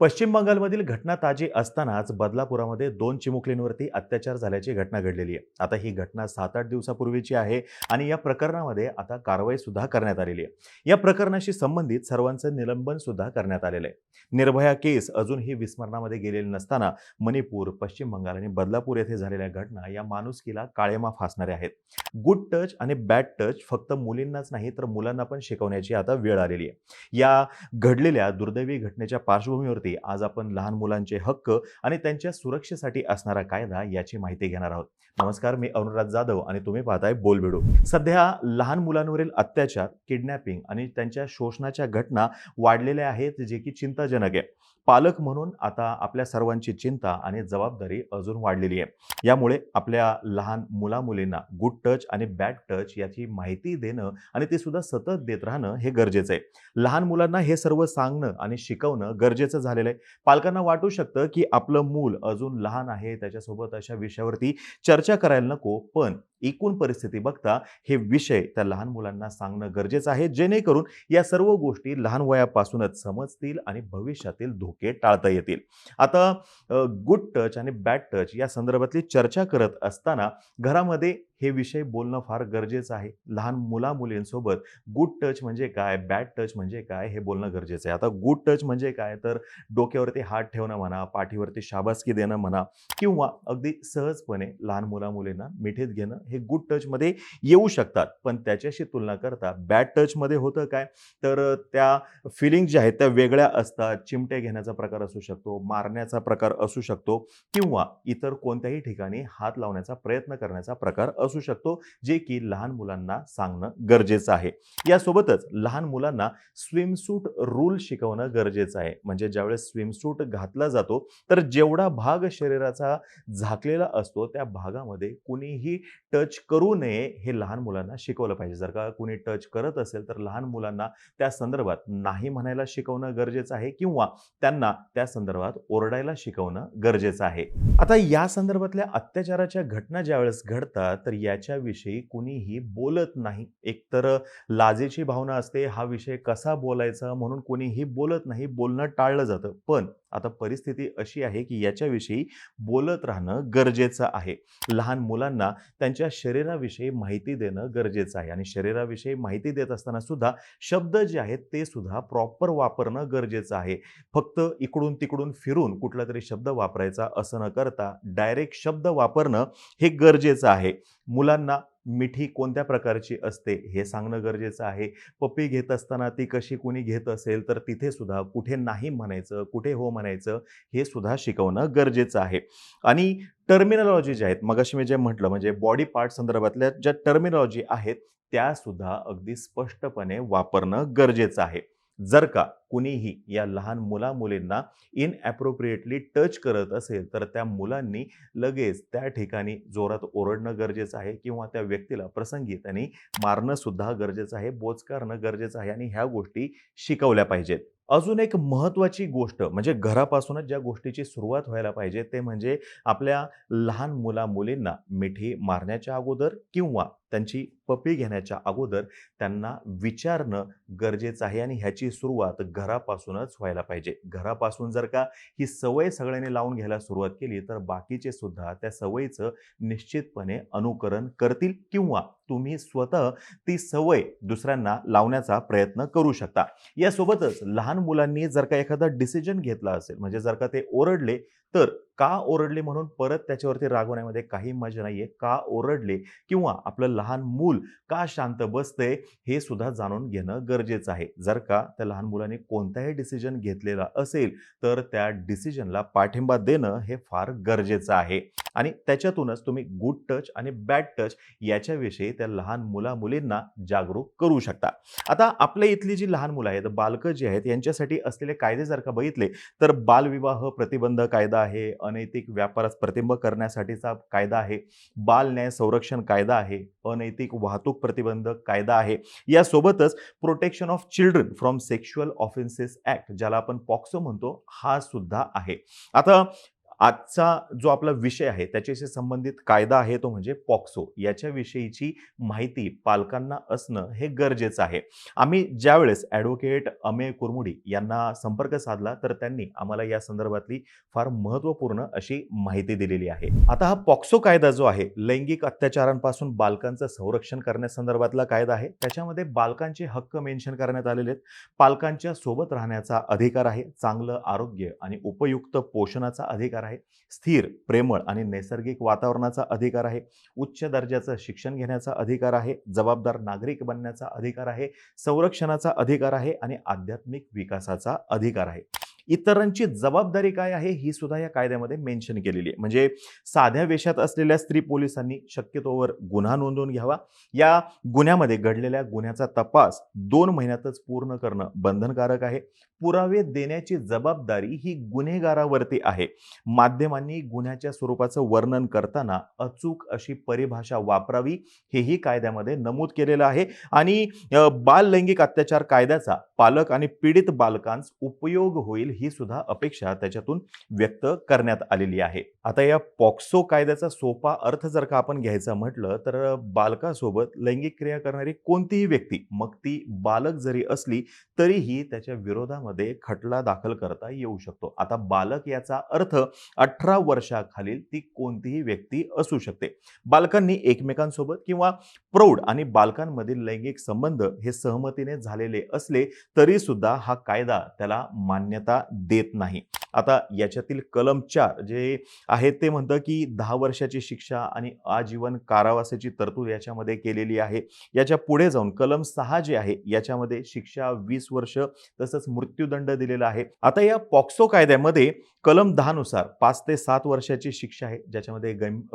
पश्चिम बंगालमधील घटना ताजी असतानाच बदलापुरामध्ये दोन चिमुकलींवरती अत्याचार झाल्याची घटना घडलेली आहे. आता ही घटना सात आठ दिवसापूर्वीची आहे आणि या प्रकरणामध्ये आता कारवाई सुद्धा करण्यात आलेली आहे. या प्रकरणाशी संबंधित सर्वांचं निलंबन सुद्धा करण्यात आलेलं आहे. निर्भया केस अजूनही विस्मरणामध्ये गेलेली नसताना मणिपूर पश्चिम बंगाल आणि बदलापूर येथे झालेल्या घटना या माणुसकीला काळेमा फासणाऱ्या आहेत. गुड टच आणि बॅड टच फक्त मुलींनाच नाही तर मुलांना पण शिकवण्याची आता वेळ आलेली आहे. या घडलेल्या दुर्दैवी घटनेच्या पार्श्वभूमीवरती आज आपण लहान मुलांचे हक्क आणि त्यांच्या सुरक्षेसाठी असणारा कायदा याची माहिती घेणार आहोत. नमस्कार मी अनुराज जाधव आणि तुम्ही पाहताय बोलबेडू सध्या लहान मुलांवरील अत्याचार किडनॅपिंग आणि त्यांच्या शोषणाच्या घटना वाढलेल्या आहेत जे की चिंताजनक आहे. पालक म्हणून आता आपल्या सर्वांची चिंता आणि जबाबदारी अजून वाढलेली आहे. यामुळे आपल्या लहान मुलामुलींना गुड टच आणि बॅड टच याची माहिती देणं आणि ते सुद्धा सतत देत राहणं हे गरजेचं आहे. लहान मुलांना हे सर्व सांगणं आणि शिकवणं गरजेचं झालेलं आहे. पालकांना वाटू शकतं की आपलं मूल अजून लहान आहे त्याच्यासोबत अशा विषयावरती चर्चा करायला नको पण एकूण परिस्थिती बघता हे विषय त्या लहान मुलांना सांगणं गरजेचं आहे. जेणेकरून या सर्व गोष्टी लहान वयापासूनच समजतील आणि भविष्यातील धोके टाळता येतील. आता गुड टच आणि बॅड टच या संदर्भातली चर्चा करत असताना घरामध्ये हे विषय बोलणं फार गरजेचं आहे. लहान मुला मुलींसोबत गुड टच म्हणजे काय? बॅड टच म्हणजे काय? हे बोलणं गरजेचं आहे. आता गुड टच म्हणजे काय? तर डोक्यावरती हात ठेवणं म्हणा पाठीवरती शाबासकी देणं म्हणा किंवा अगदी सहजपणे लहान मुला मुलींना मिठीत घेणं हे गुड टचमध्ये येऊ शकतात. पण त्याच्याशी तुलना करता बॅड टचमध्ये होतं काय? तर त्या फिलिंग ज्या आहेत त्या वेगळ्या असतात. चिमटे घेण्याचा प्रकार असू शकतो मारण्याचा प्रकार असू शकतो किंवा इतर कोणत्याही ठिकाणी हात लावण्याचा प्रयत्न करण्याचा प्रकार असू शकतो जे की लहान मुलांना सांगणं गरजेचं आहे. यासोबतच लहान मुलांना स्विमसूट रूल शिकवणं गरजेचं आहे. म्हणजे ज्यावेळेस स्विमसूट घातला जातो तर जेवढा भाग शरीराचा झाकलेला असतो त्या भागामध्ये कुणीही टच करू नये हे लहान मुलांना शिकवलं पाहिजे. जर का कुणी टच करत असेल तर लहान मुलांना त्या संदर्भात नाही म्हणायला शिकवणं गरजेचं आहे किंवा त्यांना त्या संदर्भात ओरडायला शिकवणं गरजेचं आहे. आता या संदर्भातल्या अत्याचाराच्या घटना ज्यावेळेस घडतात तर याच्याविषयी कुणीही बोलत नाही. एकतर लाजेची भावना असते हा विषय कसा बोलायचा म्हणून कोणीही बोलत नाही बोलणं टाळलं जातं. पण आता परिस्थिती अशी आहे की याच्याविषयी बोलत राहणं गरजेचं आहे. लहान मुलांना त्यांच्या शरीराविषयी माहिती देणं गरजेचं आहे आणि शरीराविषयी माहिती देत असताना सुद्धा शब्द जे आहेत ते सुद्धा प्रॉपर वापरणं गरजेचं आहे. फक्त इकडून तिकडून फिरून कुठला तरी शब्द वापरायचा असं न करता डायरेक्ट शब्द वापरणं हे गरजेचं आहे. मुलांना मिठी कोणत्या प्रकारची असते हे सांगणं गरजेचं आहे. पप्पी घेत असताना ती कशी कोणी घेत असेल तर तिथे सुद्धा कुठे नाही म्हणायचं कुठे हो म्हणायचं हे सुद्धा शिकवणं गरजेचं आहे. आणि टर्मिनॉलॉजी ज्या आहेत मगाशी मी जे म्हटलं म्हणजे बॉडी पार्ट संदर्भातल्या ज्या टर्मिनॉलॉजी आहेत त्यासुद्धा अगदी स्पष्टपणे वापरणं गरजेचं आहे. जर का कुणीही या लहान मुला मुलींना इनॲप्रोप्रिएटली टच करत असेल तर त्या मुलांनी लगेच त्या ठिकाणी जोरात ओरडणं गरजेचं आहे किंवा त्या व्यक्तीला प्रसंगी त्यांनी मारणं सुद्धा गरजेचं आहे बोचकारणं गरजेचं आहे आणि ह्या गोष्टी शिकवल्या पाहिजेत. अजून एक महत्त्वाची गोष्ट म्हणजे घरापासूनच ज्या गोष्टीची सुरुवात व्हायला पाहिजे ते म्हणजे आपल्या लहान मुला मुलींना मिठी मारण्याच्या अगोदर किंवा त्यांची पपी घेण्याच्या अगोदर त्यांना विचारणं गरजेचं आहे आणि ह्याची सुरुवात घरापासूनच व्हायला पाहिजे. घरापासून जर का ही सवय सगळ्यांनी लावून घ्यायला सुरुवात केली तर बाकीचे सुद्धा त्या सवयीचं निश्चितपणे अनुकरण करतील किंवा तुम्ही स्वतः ती सवय दुसऱ्यांना लावण्याचा प्रयत्न करू शकता. यासोबतच लहान मुलांनी जर का एखादा डिसिजन घेतला असेल म्हणजे जर का ते ओरडले तर का ओरडले म्हणून परत त्याच्यावरती रागवण्यामध्ये काही मजा नाहीये. का ओरडले किंवा आपलं लहान मूल का शांत बसतंय हे सुद्धा जाणून घेणं गरजेचं आहे. जर का त्या लहान मुलांनी कोणताही डिसिजन घेतलेला असेल तर त्या डिसिजनला पाठिंबा देणं हे फार गरजेचं आहे. आणि त्याच्यातूनच तुम्ही गुड टच आणि बॅड टच याच्याविषयी त्या लहान मुला मुलींना जागरूक करू शकता. आता आपल्या इथली जी लहान मुलं आहेत बालकं जी आहेत यांच्यासाठी असलेले कायदे जर का बघितले तर बालविवाह प्रतिबंध कायदा आहे अनैतिक व्यापारास प्रतिबंध करण्यासाठीचा कायदा आहे बाल न्याय संरक्षण कायदा आहे अनैतिक वाहतूक प्रतिबंधक कायदा आहे. यासोबतच protection of children from sexual offences act ज्याला आपण पॉक्सो म्हणतो हा सुद्धा आहे. आता आजचा जो आपला विषय आहे त्याच्याशी संबंधित कायदा आहे तो म्हणजे पॉक्सो. याच्याविषयीची माहिती पालकांना असणं हे गरजेचं आहे. आम्ही ज्यावेळेस ॲडव्होकेट अमेय कुरमुडी यांना संपर्क साधला तर त्यांनी आम्हाला या संदर्भातली फार महत्त्वपूर्ण अशी माहिती दिलेली आहे. आता हा पॉक्सो कायदा जो आहे लैंगिक अत्याचारांपासून बालकांचं संरक्षण करण्यासंदर्भातला कायदा आहे. त्याच्यामध्ये बालकांचे हक्क मेन्शन करण्यात आलेले आहेत. पालकांच्या सोबत राहण्याचा अधिकार आहे चांगलं आरोग्य आणि उपयुक्त पोषणाचा अधिकार आहे. स्थिर प्रेमळ आणि नैसर्गिक वातावरणाचा अधिकार आहे. उच्च दर्जाचं शिक्षण घेण्याचा अधिकार आहे. जबाबदार नागरिक बनण्याचा अधिकार आहे. संरक्षणाचा अधिकार आहे आणि आध्यात्मिक विकासाचा अधिकार आहे. इतरांची जबाबदारी काय आहे ही सुद्धा या कायद्यामध्ये मेन्शन केलेली आहे. म्हणजे साध्या वेशात असलेल्या स्त्री पोलिसांनी शक्यतोवर गुन्हा नोंदवून घ्यावा. या गुन्ह्यामध्ये घडलेल्या गुन्ह्याचा तपास दोन महिन्यातच पूर्ण करणं बंधनकारक आहे. पुरावे देण्याची जबाबदारी ही गुन्हेगारावरती आहे. माध्यमांनी गुन्ह्याच्या स्वरूपाचं वर्णन करताना अचूक अशी परिभाषा वापरावी हेही कायद्यामध्ये नमूद केलेलं आहे. आणि बाल लैंगिक अत्याचार कायद्याचा पालक आणि पीडित बालकांस उपयोग होईल ही सुद्धा अपेक्षा त्याच्यातून व्यक्त करण्यात आलेली आहे. आता या पॉक्सो कायद्याचा सोपा अर्थ जर का आपण घ्यायचा म्हटलं तर बालकासोबत लैंगिक क्रिया करणारी कोणतीही व्यक्ती मग ती बालक जरी असली तरीही त्याच्या विरोधामध्ये खटला दाखल करता येऊ शकतो. आता बालक याचा अर्थ अठरा वर्षाखालील ती कोणतीही व्यक्ती असू शकते. बालकांनी एकमेकांसोबत किंवा प्रौढ आणि बालकांमधील लैंगिक संबंध हे सहमतीने झालेले असले तरी सुद्धा हा कायदा त्याला मान्यता देत नाही. आता याच्यातील कलम चार जे आहे ते म्हणतं की दहा वर्षाची शिक्षा आणि आजीवन कारावासाची तरतूद याच्यामध्ये केलेली आहे. याच्यापुढे जाऊन कलम सहा जे आहे याच्यामध्ये शिक्षा वीस वर्ष तसंच मृत्यूदंड दिलेला आहे. आता या पॉक्सो कायद्यामध्ये कलम दहानुसार पाच ते सात वर्षाची शिक्षा आहे ज्याच्यामध्ये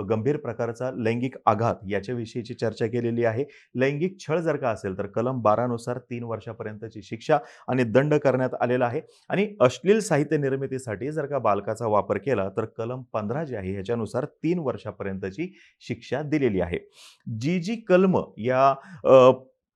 गंभीर प्रकारचा लैंगिक आघात याच्याविषयीची चर्चा केलेली आहे. लैंगिक छळ जर का असेल तर कलम बारानुसार तीन वर्षापर्यंतची शिक्षा आणि दंड करण्यात आलेला आहे. आणि अश्लील साहित्य निर्मितीसाठी जर का बालकाचा वापर केला तर कलम पंधरा जे आहे ह्याच्यानुसार तीन वर्षापर्यंतची शिक्षा दिलेली आहे. जी जी कलम या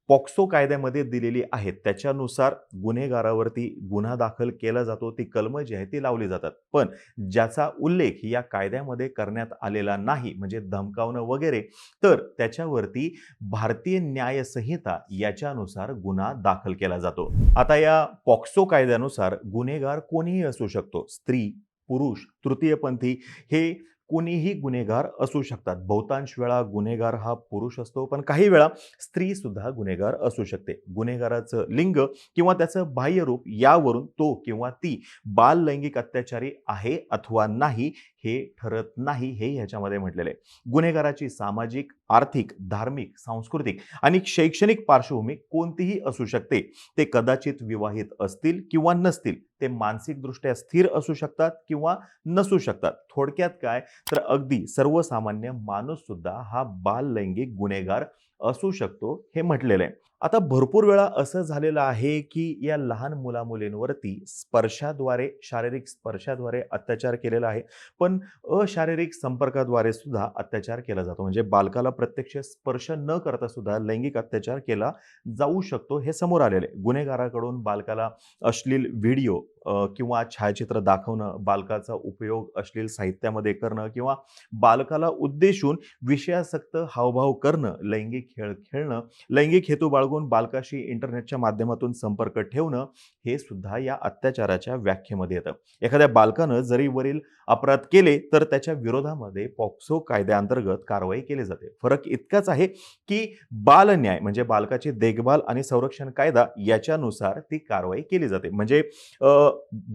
पॉक्सो कायद्यामध्ये दिलेली आहेत. त्याच्यानुसार गुन्हेगारावरती गुन्हा दाखल केला जातो. ती कलमं जी आहे ती लावली जातात. पण ज्याचा उल्लेख या कायद्यामध्ये करण्यात आलेला नाही म्हणजे धमकावणं वगैरे तर त्याच्यावरती भारतीय न्यायसंहिता याच्यानुसार गुन्हा दाखल केला जातो. आता या पॉक्सो कायद्यानुसार गुन्हेगार कोणीही असू शकतो. स्त्री पुरुष तृतीयपंथी हे कोणीही गुन्हेगार असू शकतात. बहुतांश वेळा गुन्हेगार हा पुरुष असतो पण काही वेळा स्त्री सुद्धा गुन्हेगार असू शकते. गुन्हेगाराचं लिंग किंवा त्याचं बाह्यरूप यावरून तो किंवा ती बाल लैंगिक अत्याचारी आहे अथवा नाही हे ठरत नाही हे ह्याच्यामध्ये म्हटलेलं आहे. गुन्हेगाराची सामाजिक आर्थिक धार्मिक सांस्कृतिक आणि शैक्षणिक पार्श्वभूमी कोणतीही असू शकते. ते कदाचित विवाहित असतील किंवा नसतील. ते मानसिकदृष्ट्या स्थिर असू शकतात किंवा नसू शकतात. थोडक्यात काय? तर अगदी सर्वसामान्य माणूससुद्धा हा बाल लैंगिक गुन्हेगार असू शकतो हे म्हटलेलं आहे. आता भरपूर वेळा असं झालेलं आहे की या लहान मुलामुलींवरती स्पर्शाद्वारे शारीरिक स्पर्शाद्वारे अत्याचार केलेला आहे. पण अशारीरिक संपर्काद्वारे सुद्धा अत्याचार केला जातो. म्हणजे बालकाला प्रत्यक्ष स्पर्श न करता सुद्धा लैंगिक अत्याचार केला जाऊ शकतो हे समोर आलेले गुन्हेगाराकडून बालकाला अश्लील व्हिडिओ किंवा छायाचित्र दाखवणं बालकाचा उपयोग अश्लील साहित्यामध्ये करणं किंवा बालकाला उद्देशून विषयासक्त हावभाव करणं लैंगिक खेळ खेळणं लैंगिक हेतू बाळगून बालकाशी इंटरनेटच्या माध्यमातून संपर्क ठेवणं हे सुद्धा या अत्याचाराच्या व्याख्येमध्ये येतं. एखाद्या बालकानं जरी वरील अपराध केले तर त्याच्या विरोधामध्ये पॉक्सो कायद्याअंतर्गत कारवाई केली जाते. फरक इतकाच आहे की बालन्याय म्हणजे बालकाची देखभाल आणि संरक्षण कायदा याच्यानुसार ती कारवाई केली जाते. म्हणजे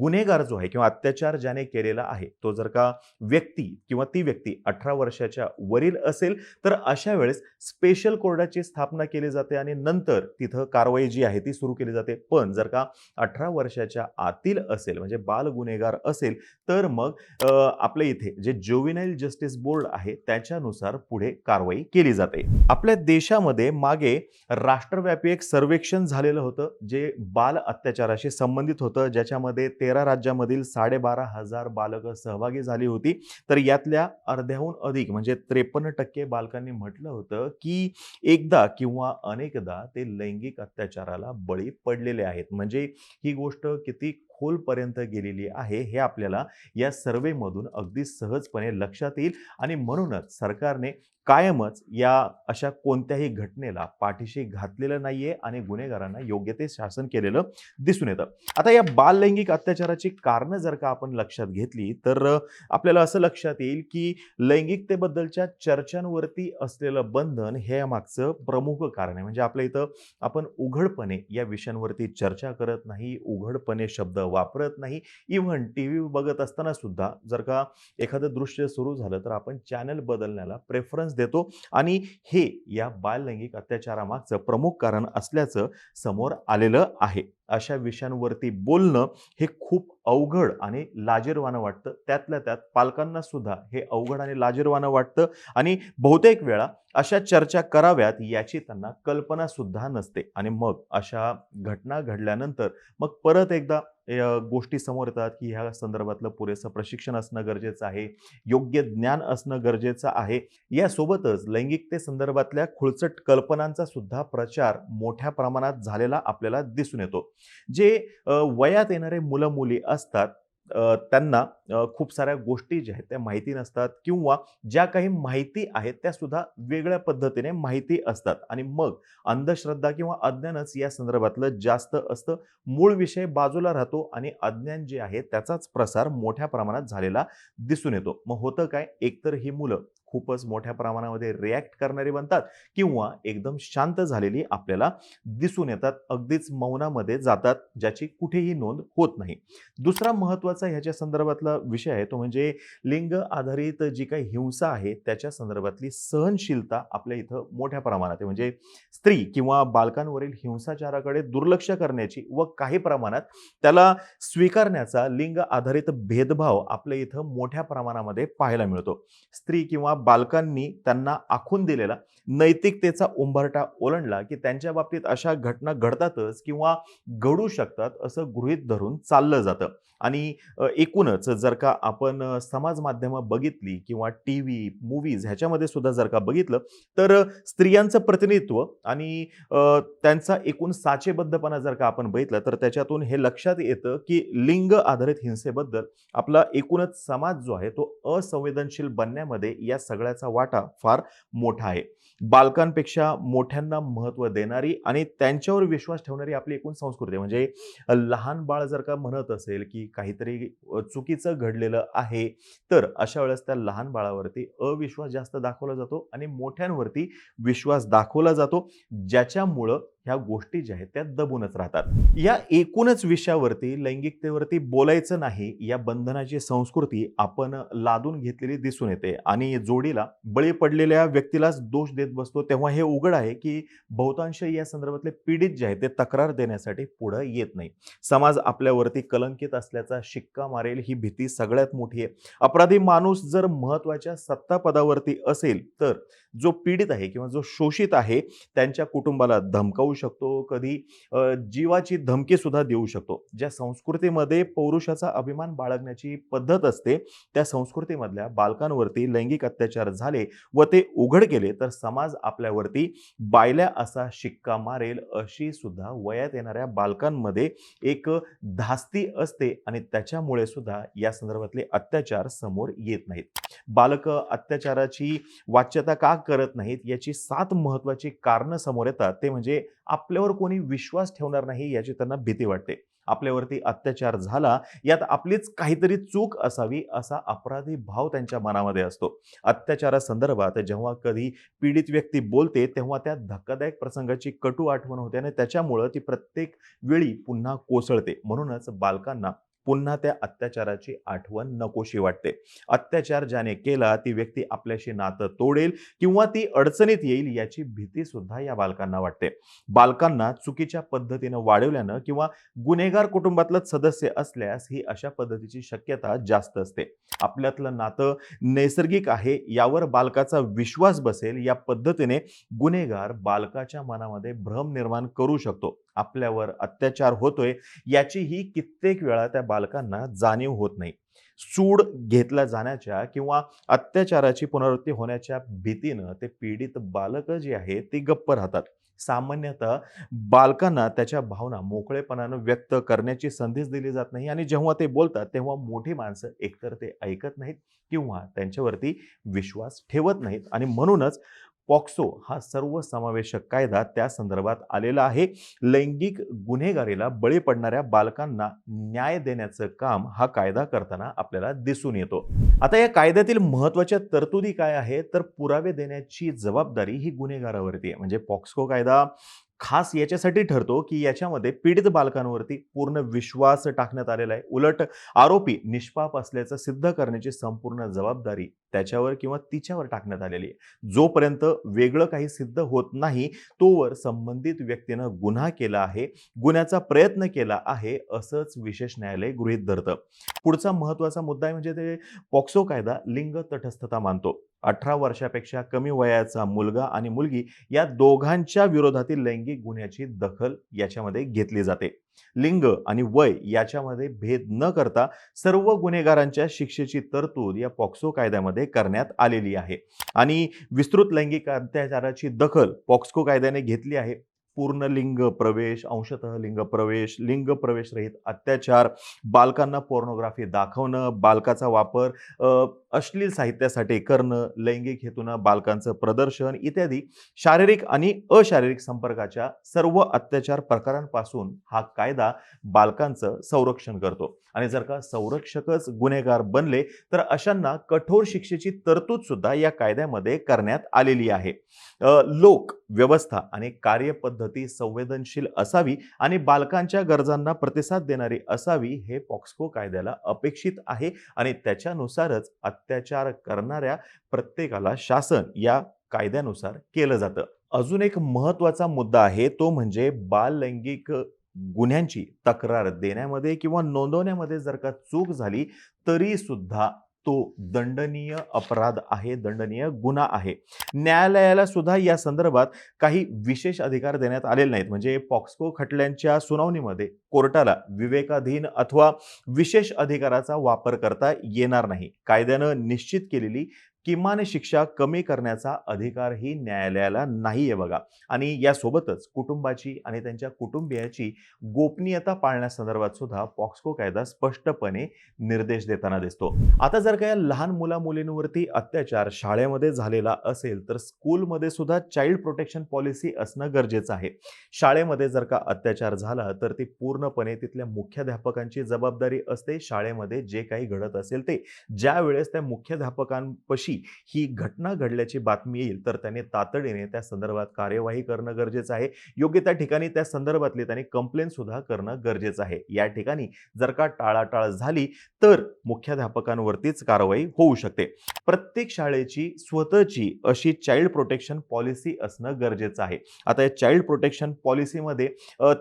गुन्हेगार जो आहे किंवा अत्याचार ज्याने केलेला आहे तो जर का व्यक्ती किंवा ती व्यक्ती अठरा वर्षाच्या वरील असेल तर अशा वेळेस स्पेशल कोर्टाची स्थापना केली जाते आणि नंतर तिथं कारवाई जी आहे ती सुरू केली जाते. पण जर का अठरा वर्षाच्या आतील असेल म्हणजे बाल गुन्हेगार असेल तर मग आपल्या इथे जे जोविनाईल जस्टिस बोर्ड आहे त्याच्यानुसार पुढे कारवाई केली जाते. आपल्या देशामध्ये मागे राष्ट्रव्यापी एक सर्वेक्षण झालेलं होतं जे बाल अत्याचाराशी संबंधित होतं ज्याच्यामध्ये तेरा राज्यामधील साडेबारा हजार बालकं सहभागी झाली होती. तर यातल्या अर्ध्याहून अधिक म्हणजे त्रेपन्न टक्के बालकांनी म्हटलं होतं की एकदा किंवा अनेकदा ते लैंगिक अत्याचाराला बळी पडलेले आहेत. म्हणजे ही गोष्ट किती खोलपर्यंत गेलेली आहे हे आपल्याला या सर्वेमधून अगदी सहजपणे लक्षात येईल. आणि म्हणूनच सरकारने कायमच या अशा कोणत्याही घटनेला पाठीशी घातलेलं नाहीये आणि गुन्हेगारांना योग्य ते शासन केलेलं दिसून येतं. आता या बाल लैंगिक अत्याचाराची कारणं जर का आपण लक्षात घेतली तर आपल्याला असं लक्षात येईल की लैंगिकतेबद्दलच्या चर्चांवरती असलेलं बंधन हे यामागचं प्रमुख कारण आहे. म्हणजे आपल्या इथं आपण उघडपणे या विषयांवरती चर्चा करत नाही उघडपणे शब्द वापरत नाही. इव्हन टी व्ही बघत असताना सुद्धा जर का एखादं दृश्य सुरू झालं तर आपण चॅनल बदलण्याला प्रेफरन्स देतो. आणि हे या बाललैंगिक अत्याचारामागचं प्रमुख कारण असल्याचं समोर आलेलं आहे. अशा विषयांवरती बोलणं हे खूप अवघड आणि लाजीरवाणं वाटतं. त्यातल्या त्यात पालकांना सुद्धा हे अवघड आणि लाजीरवाणं वाटतं आणि बहुतेक वेळा अशा चर्चा कराव्यात याची त्यांना कल्पना सुद्धा नसते. आणि मग अशा घटना घडल्यानंतर मग परत एकदा गोष्टी समोर येतात की ह्या संदर्भातलं पुरेसं प्रशिक्षण असणं गरजेचं आहे योग्य ज्ञान असणं गरजेचं आहे. यासोबतच लैंगिकते संदर्भातल्या खुळचट कल्पनांचा सुद्धा प्रचार मोठ्या प्रमाणात झालेला आपल्याला दिसून येतो. जे वयात येणारे मुलं मुली असतात त्यांना खूप साऱ्या गोष्टी ज्या आहेत त्या माहिती नसतात किंवा ज्या काही माहिती आहेत त्या सुद्धा वेगळ्या पद्धतीने माहिती असतात. आणि मग अंधश्रद्धा किंवा अज्ञानच या संदर्भातलं जास्त असतं. मूळ विषय बाजूला राहतो आणि अज्ञान जे आहे त्याचाच प्रसार मोठ्या प्रमाणात झालेला दिसून येतो. मग होतं काय? एकतर ही मुलं खूपच मोठ्या प्रमाणामध्ये रिॲक्ट करणारी बनतात किंवा एकदम शांत झालेली आपल्याला दिसून येतात अगदीच मौनामध्ये जातात ज्याची कुठेही नोंद होत नाही. दुसरा महत्त्वाचा ह्याच्या संदर्भातला विषय आहे तो म्हणजे लिंग आधारित जी काही हिंसा आहे त्याच्या संदर्भातली सहनशीलता आपल्या इथं मोठ्या प्रमाणात आहे. म्हणजे स्त्री किंवा बालकांवरील हिंसाचाराकडे दुर्लक्ष करण्याची व काही प्रमाणात त्याला स्वीकारण्याचा लिंग आधारित भेदभाव आपल्या इथं मोठ्या प्रमाणामध्ये पाहायला मिळतो. स्त्री किंवा बालकांनी त्यांना आखून दिलेला नैतिकतेचा उंबरटा ओलांडला की त्यांच्या बाबतीत अशा घटना घडतातच किंवा घडू शकतात असं गृहित धरून चाललं जातं. आणि एकूणच जर का आपण समाज माध्यमं बघितली किंवा टी व्ही मूवीज ह्याच्यामध्ये सुद्धा जर का बघितलं तर स्त्रियांचं प्रतिनिधित्व आणि त्यांचा एकूण साचेबद्धपणा जर का आपण बघितलं तर त्याच्यातून हे लक्षात येतं की लिंग आधारित हिंसेबद्दल आपला एकूणच समाज जो आहे तो असंवेदनशील बनण्यामध्ये या सगळ्याचा वाटा फार मोठा आहे बालकांपेक्षा मोठ्यांना महत्त्व देणारी आणि त्यांच्यावर विश्वास ठेवणारी आपली एकूण संस्कृती आहे. म्हणजे लहान बाळ जर का म्हणत असेल की काहीतरी चुकीचं घडलेलं आहे तर अशा वेळेस त्या लहान बाळावरती अविश्वास जास्त दाखवला जातो आणि मोठ्यांवरती विश्वास दाखवला जातो ज्याच्यामुळं ह्या गोष्टी ज्या आहेत त्या दबूनच राहतात. या एकूणच विषयावरती लैंगिकतेवरती बोलायचं नाही या बंधनाची संस्कृती आपण लादून घेतलेली दिसून येते. आणि जोडीला बळी पडलेल्या व्यक्तीलाच दोष देत बसतो तेव्हा हे उघड आहे की बहुतांश या संदर्भातले पीडित जे आहेत ते तक्रार देण्यासाठी पुढं येत नाही. समाज आपल्यावरती कलंकित असल्याचा शिक्का मारेल ही भीती सगळ्यात मोठी आहे. अपराधी माणूस जर महत्त्वाच्या सत्तापदावरती असेल तर जो पीडित आहे किंवा जो शोषित आहे त्यांच्या कुटुंबाला धमकावू शकतो कधी जीवाची धमकी सुद्धा देऊ शकतो. ज्या संस्कृतीमध्ये पौरुषाचा अभिमान बाळगण्याची पद्धत असते त्या संस्कृतीमधल्या बालकांवरती लैंगिक अत्याचार झाले व ते उघड केले तर समाज आपल्यावरती बायल्या असा शिक्का मारेल अशी सुद्धा वयात येणाऱ्या बालकांमध्ये एक धास्ती असते आणि त्याच्यामुळे सुद्धा या संदर्भातले अत्याचार समोर येत नाहीत. बालक अत्याचाराची वाच्यता का करत नाहीत याची सात महत्वाची कारणं समोर येतात. ते म्हणजे आपल्यावर कोणी विश्वास ठेवणार नाही याची त्यांना भीती वाटते. आपल्यावरती अत्याचार झाला यात आपलीच काहीतरी चूक असावी असा अपराधी भाव त्यांच्या मनामध्ये असतो. अत्याचारासंदर्भात जेव्हा कधी पीडित व्यक्ती बोलते तेव्हा त्या धक्कादायक प्रसंगाची कटू आठवण होते आणि त्याच्यामुळं ती प्रत्येक वेळी पुन्हा कोसळते. म्हणूनच बालकांना पुन्हा त्या अत्याचाराची आठवण नकोशी वाटते. अत्याचार ज्याने केला ती व्यक्ती आपल्याशी नातं तोडेल किंवा ती अडचणीत येईल याची भीती सुद्धा या बालकांना वाटते. बालकांना चुकीच्या पद्धतीनं वाढवल्यानं किंवा गुन्हेगार कुटुंबातलं सदस्य असल्यास ही अशा पद्धतीची शक्यता जास्त असते. आपल्यातलं नातं नैसर्गिक आहे यावर बालकाचा विश्वास बसेल या पद्धतीने गुन्हेगार बालकाच्या मनामध्ये भ्रम निर्माण करू शकतो. आपल्यावर अत्याचार होतोय याची ही कित्येक वेळा त्या बालकांना जाणीव होत नाही. सूड घेतल्या जाण्याच्या किंवा अत्याचाराची पुनरावृत्ती होण्याच्या भीतीनं ते पीडित बालक जी आहेत ती गप्प राहतात. सामान्यतः बालकांना त्याच्या भावना मोकळेपणानं व्यक्त करण्याची संधीच दिली जात नाही आणि जेव्हा ते बोलतात तेव्हा मोठी माणसं एकतर ते ऐकत नाहीत किंवा त्यांच्यावरती विश्वास ठेवत नाहीत आणि म्हणूनच पॉक्सो हा सर्वसमावेशक कायदा त्या संदर्भात आलेला आहे. लैंगिक गुन्हेगारीला बळी पडणाऱ्या बालकांना न्याय देण्याचं काम हा कायदा करताना आपल्याला दिसून येतो. आता या कायद्यातील महत्त्वाच्या तरतुदी काय आहे तर पुरावे देण्याची जबाबदारी ही गुन्हेगारावरती आहे. म्हणजे पॉक्सो कायदा खास याच्यासाठी ठरतो की याच्यामध्ये पीडित बालकांवरती पूर्ण विश्वास टाकण्यात आलेला आहे. उलट आरोपी निष्पाप असल्याचं सिद्ध करण्याची संपूर्ण जबाबदारी त्याच्यावर किंवा तिच्यावर टाकण्यात आलेली आहे. जोपर्यंत वेगळं काही सिद्ध होत नाही तोवर संबंधित व्यक्तीनं गुन्हा केला आहे गुन्ह्याचा प्रयत्न केला आहे असंच विशेष न्यायालय गृहीत धरतं. पुढचा महत्त्वाचा मुद्दा आहे म्हणजे ते पॉक्सो कायदा लिंग तटस्थता मानतो. अठरा वर्षापेक्षा कमी वयाचा मुलगा आणि मुलगी या दोघांच्या विरोधातील लैंगिक गुन्ह्याची दखल याच्यामध्ये घेतली जाते. लिंग आणि वय याच्यामध्ये भेद न करता सर्व गुन्हेगारांच्या शिक्षेची तरतूद या पॉक्सो कायद्यामध्ये करण्यात आलेली आहे. आणि विस्तृत लैंगिक अत्याचाराची दखल पॉक्सो कायद्याने घेतली आहे. पूर्ण लिंग प्रवेश अंशतः लिंग प्रवेश लिंग प्रवेश रहित अत्याचार बालकांना पोर्नोग्राफी दाखवणं बालकाचा वापर अश्लील साहित्यासाठी करणं लैंगिक हेतूनं बालकांचं प्रदर्शन इत्यादी शारीरिक आणि अशारीरिक संपर्काच्या सर्व अत्याचार प्रकारांपासून हा कायदा बालकांचं संरक्षण करतो. आणि जर का संरक्षकच गुन्हेगार बनले तर अशांना कठोर शिक्षेची तरतूद सुद्धा या कायद्यामध्ये करण्यात आलेली आहे. लोक व्यवस्था आणि कार्यपद्धती संवेदनशील असावी आणि बालकांच्या गरजांना प्रतिसाद देणारी असावी हे पॉक्सको कायद्याला अपेक्षित आहे आणि त्याच्यानुसारच अत्याचार करणाऱ्या प्रत्येकाला शासन या कायद्यानुसार केलं जातं. अजून एक महत्त्वाचा मुद्दा आहे तो म्हणजे बाल लैंगिक गुन्ह्यांची तक्रार देण्यामध्ये किंवा नोंदवण्यामध्ये जर का चूक झाली तरी सुद्धा तो दंडनीय अपराध आहे दंडनीय गुन्हा आहे. न्यायालयाला सुद्धा या संदर्भात काही विशेष अधिकार देण्यात आलेले नाहीत. म्हणजे पॉक्सको खटल्यांच्या सुनावणीमध्ये कोर्टाला विवेकाधीन अथवा विशेष अधिकाराचा वापर करता येणार नाही. कायद्यानं निश्चित केलेली किमान शिक्षा कमी करण्याचा अधिकारही न्यायालयाला नाही आहे बघा. आणि यासोबतच कुटुंबाची आणि त्यांच्या कुटुंबियाची गोपनीयता पाळण्यासंदर्भात सुद्धा पॉक्सको कायदा स्पष्टपणे निर्देश देताना दिसतो. आता जर का या लहान मुला मुलींवरती अत्याचार शाळेमध्ये झालेला असेल तर स्कूलमध्ये सुद्धा चाइल्ड प्रोटेक्शन पॉलिसी असणं गरजेचं आहे. शाळेमध्ये जर का अत्याचार झाला तर ती पूर्णपणे तिथल्या मुख्याध्यापकांची जबाबदारी असते. शाळेमध्ये जे काही घडत असेल ते ज्या वेळेस त्या मुख्याध्यापकांपशी ही घटना घडल्याची बातमी येईल तर त्याने तातडीने त्या संदर्भात कार्यवाही करणं गरजेचं आहे. योग्य त्या ठिकाणी त्या संदर्भातली त्याने कंप्लेंट सुद्धा करणं गरजेचं आहे. या ठिकाणी जर का टाळाटाळ झाली तर मुख्याध्यापकांवरतीच कारवाई होऊ शकते. प्रत्येक शाळेची स्वतःची अशी चाइल्ड प्रोटेक्शन पॉलिसी असणं गरजेचं आहे. आता या चाइल्ड प्रोटेक्शन पॉलिसीमध्ये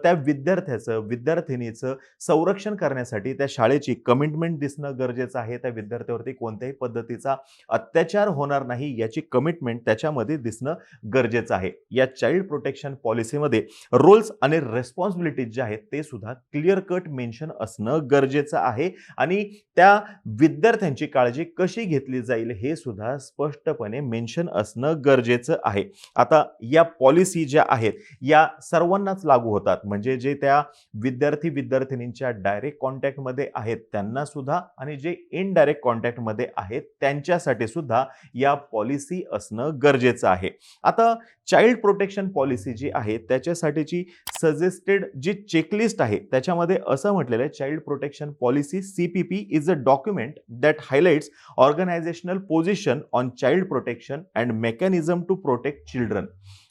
त्या विद्यार्थ्याचं विद्यार्थिनीचं संरक्षण करण्यासाठी त्या शाळेची कमिटमेंट दिसणं गरजेचं आहे. त्या विद्यार्थ्यावरती कोणत्याही पद्धतीचा अत्याचार होणार नाही याची कमिटमेंट त्याच्यामध्ये दिसणं गरजेचं आहे. या चाइल्ड प्रोटेक्शन पॉलिसीमध्ये रोल्स आणि रेस्पॉन्सिबिलिटीज जे आहेत ते सुद्धा क्लिअर कट मेन्शन असणं गरजेचं आहे आणि त्या विद्यार्थ्यांची काळजी कशी घेतली जाईल हे सुद्धा स्पष्टपणे मेन्शन असणं गरजेचं आहे. आता या पॉलिसी ज्या आहेत या सर्वांनाच लागू होतात. म्हणजे जे त्या विद्यार्थी विद्यार्थिनींच्या डायरेक्ट कॉन्टॅक्टमध्ये आहेत त्यांना सुद्धा आणि जे इनडायरेक्ट कॉन्टॅक्टमध्ये आहेत त्यांच्यासाठी सुद्धा या पॉलिसी असणं गरजेचं आहे. आता चाइल्ड प्रोटेक्शन पॉलिसी जी आहे त्याच्यासाठीची सजेस्टेड जी चेकलिस्ट आहे त्याच्यामध्ये असं म्हटलेलं आहे child protection policy C P P is a document that highlights organisational position on child protection and mechanism to protect children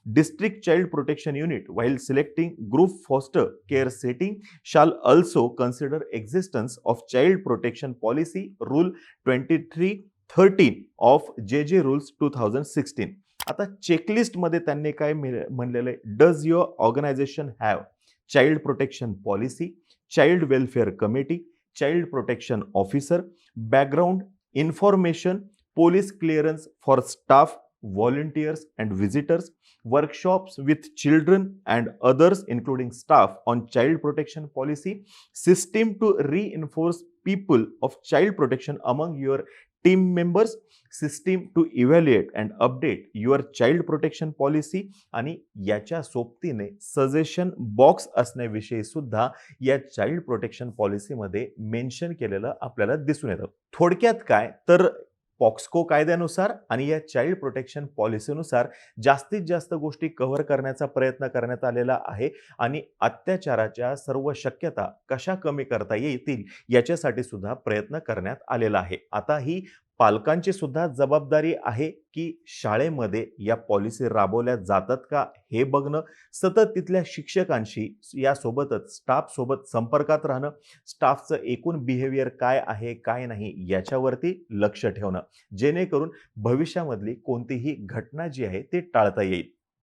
district child protection unit while selecting group foster care setting shall also consider existence of child protection policy rule thirteen of J J rules two thousand sixteen आता चेकलिस्टमध्ये त्यांनी काय म्हणलेलं आहे does your organisation have child protection policy child welfare committee child protection officer background information police clearance for staff volunteers and visitors workshops with children and others including staff on child protection policy system to re people of child protection among your team members system to evaluate and update your child protection policy आणि याच्या सोबतीने suggestion box असण्याविषयी सुद्धा या child protection पॉलिसीमध्ये mention केलेलं आपल्याला दिसून येतं. थोडक्यात काय? तर पॉक्सको कायद्यानुसार आणि या चाइल्ड प्रोटेक्शन पॉलिसीनुसार जास्तीत जास्त गोष्टी कव्हर करण्याचा प्रयत्न करण्यात आलेला आहे आणि अत्याचाराच्या सर्व शक्यता कशा कमी करता येतील याच्यासाठी सुद्धा प्रयत्न करण्यात आलेला आहे. आता ही पालकांची सुद्धा जबाबदारी आहे की शाळेमध्ये या पॉलिसी राबवल्या जातात का हे बघणं सतत तिथल्या शिक्षकांशी यासोबतच स्टाफसोबत संपर्कात राहणं स्टाफचं एकूण बिहेवियर काय आहे काय नाही याच्यावरती लक्ष ठेवणं जेणेकरून भविष्यामधली कोणतीही घटना जी आहे ती टाळता येईल.